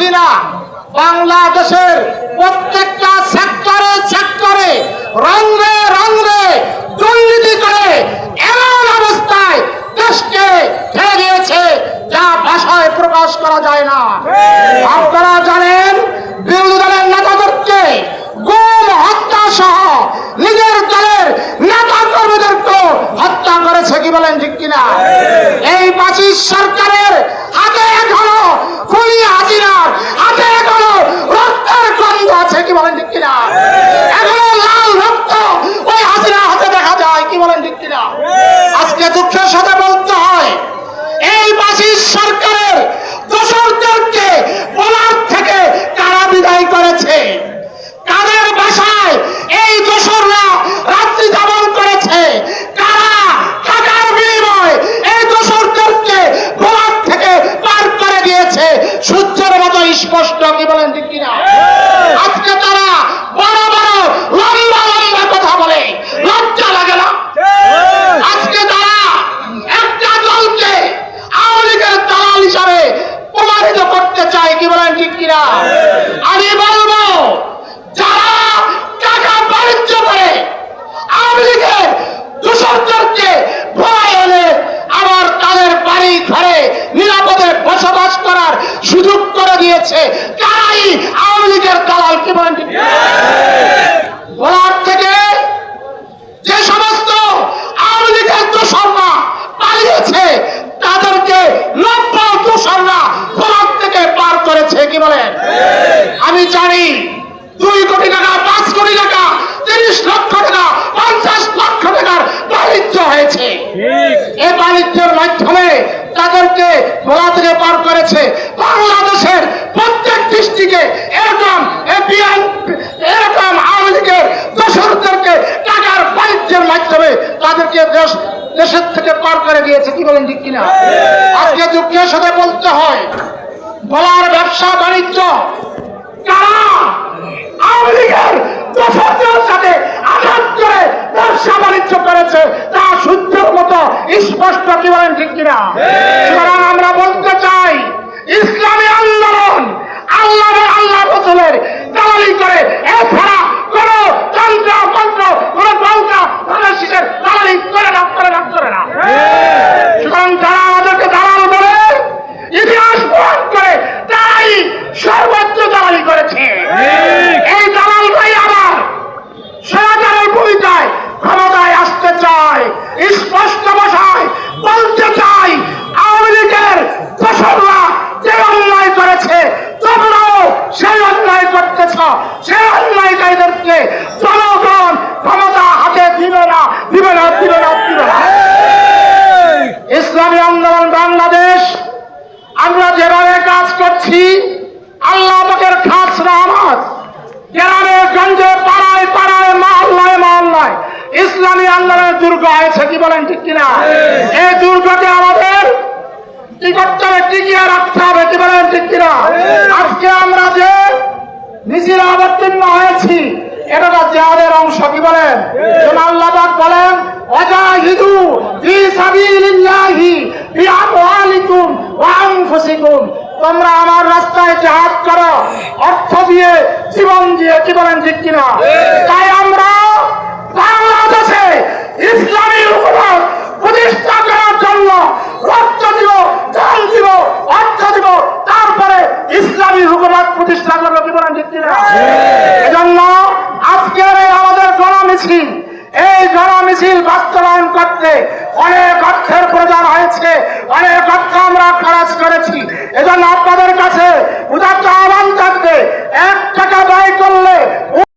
হাসিনা বাংলাদেশের প্রত্যেকটা সেক্টরে সেক্টরে রঙে রঙে দুর্নীতি করে এমন অবস্থায় দেশকে ঠেলে দিয়েছে যা ভাষায় প্রকাশ করা যায় না। আপনারা জানেন, বিরোধী দলের নেতাদেরকে গুম হত্যা সহ নিজের দলের নেতা কর্মীদেরকে হত্যা করেছে কি বলেন ঠিক কিনা? এই পাঁচিশ সরকারের হাতে এখনও খুলি হাজিরার হাতে এখনও রক্তের গন্ধ আছে কি বলেন ঠিক কিনা এখনও লাল রক্ত ওই হাজিরা হাতে দেখা যায় কি বলেন ঠিক কিনা আজকে দুঃখের সাথে বলতে হয় এই পাঁচিশ সরকারের দোষরদেরকে বলার থেকে কারা বিদায় করেছে কাদের বাসায় এই দোসররা রাত্রি যাপন করেছে কারা টাকার বিনিময় এই দোসরদেরকে গোলাপ থেকে পার করে দিয়েছে সূর্যের মতো স্পষ্ট কি বলেন ঠিক কিনা আজকে তারা বড় বড় লম্বা লম্বা কথা বলে লজ্জা লাগে না আজকে তারা একটা দলকে আওয়ামী লীগের দালাল হিসাবে প্রমাণিত করতে চায় কি বলেন ঠিক কিনা? আমি বলব যারা টাকা বাণিজ্য করে আওয়ামী লীগের দূষণদেরকে ভয় আবার তাদের বাড়ি ঘরে নিরাপদে বসবাস করার সুযোগ করে দিয়েছে তারাই আওয়ামী লীগের দালাল কি বলেন ঠিক কিনা? বলার থেকে যে সমস্ত আওয়ামী লীগের দোসররা পালিয়েছে তাদেরকে লক্ষ দোসররা ফলার থেকে পার করেছে কি বলেন। আমি জানি দুই কোটি টাকা পাঁচ কোটি টাকা তিরিশ লক্ষ টাকা পঞ্চাশ লক্ষ টাকার বাণিজ্য হয়েছে। এই বাণিজ্যের মাধ্যমে তাদেরকে ভোলা থেকে পার করেছে বাংলাদেশের প্রত্যেক ডিস্ট্রিক্টে। এরকম এপিএন এরকম আওয়ামী লীগের দোসরদেরকে টাকার বাণিজ্যের মাধ্যমে তাদেরকে দেশ দেশের থেকে পার করে দিয়েছে। কি বলেন ঠিক কিনা? আজকে দুঃখের সাথে বলতে হয় বলার ব্যবসা বাণিজ্য। কারা? আওয়ামী লীগের দোসরদের সাথে আঘাত করে ব্যবসা বাণিজ্য করেছে তা সূর্যের মতো স্পষ্ট কি বলেন ঠিক কিনা? সুতরাং আমরা বলতে চাই ইসলামী আন্দোলন আল্লাহ আল্লাহ রসুলের দালালি করে এছাড়া কোন তন্ত্র মন্ত্র কোন তন্ত্র ধানের শীষের দালালি করে না করে না করে না সুতরাং যারা আমাদেরকে দালাল বলে ইতিহাস বহন করে তাই সর্বোচ্চ দালালি করেছে এই দালাল ভাই আবার সরকারের ভূমিকায় ক্ষমতায় আসতে চায় স্পষ্ট ভাষায় বলতে চাই আওয়ামী লীগের দোসররা যে অন্যায় করেছে তোমরাও সেই অন্যায় করতেছ সেই অন্যায়কারীদেরকে জনগণ ক্ষমতা হাতে দিবে না দিবে না দিবে না দিবে না ইসলামী আন্দোলন বাংলাদেশ আমরা যেভাবে কাজ করছি আল্লাহ পাকের খাস রহমত গ্রামে গঞ্জে পাড়ায় পাড়ায় মহল্লায় মহল্লায় ইসলামী আন্দোলনের দুর্গ হয়েছে কি বলেন ঠিক কিনা? এই দুর্গকে আমাদের কি করতে হবে টিকিয়ে রাখতে হবে কি বলেন ঠিক কিনা? আজকে আমরা যে মিছিল অবতীর্ণ হয়েছি এটা জেহাদের অংশ কি বলেন? আল্লাহ বলেন ওয়াজাহিদু ফি সাবিলিল্লাহি বিআমওয়ালিকুম ওয়া আনফুসিকুম। তোমরা আমার রাস্তায় জিহাদ করো অর্থ দিয়ে জীবন দিয়ে কি বলেন ঠিক কিনা? তাই আমরা বাংলাদেশে ইসলামী হুকুমত প্রতিষ্ঠা করার জন্য রক্ত দিব জান দিব অর্থ দিব তারপরে ইসলামী হুকুমত প্রতিষ্ঠা করবে কি বলেন ঠিক কিনা? এজন্য আজকের এই আমাদের গণমিছিল এই গণমিছিল বাস্তবায়ন করতে অনেক অর্থের প্রয়োজন হয়েছে অনেক অর্থ আমরা খরচ করেছি। এজন্য আপনাদের কাছে উদাত্ত আহ্বান থাকবে একটা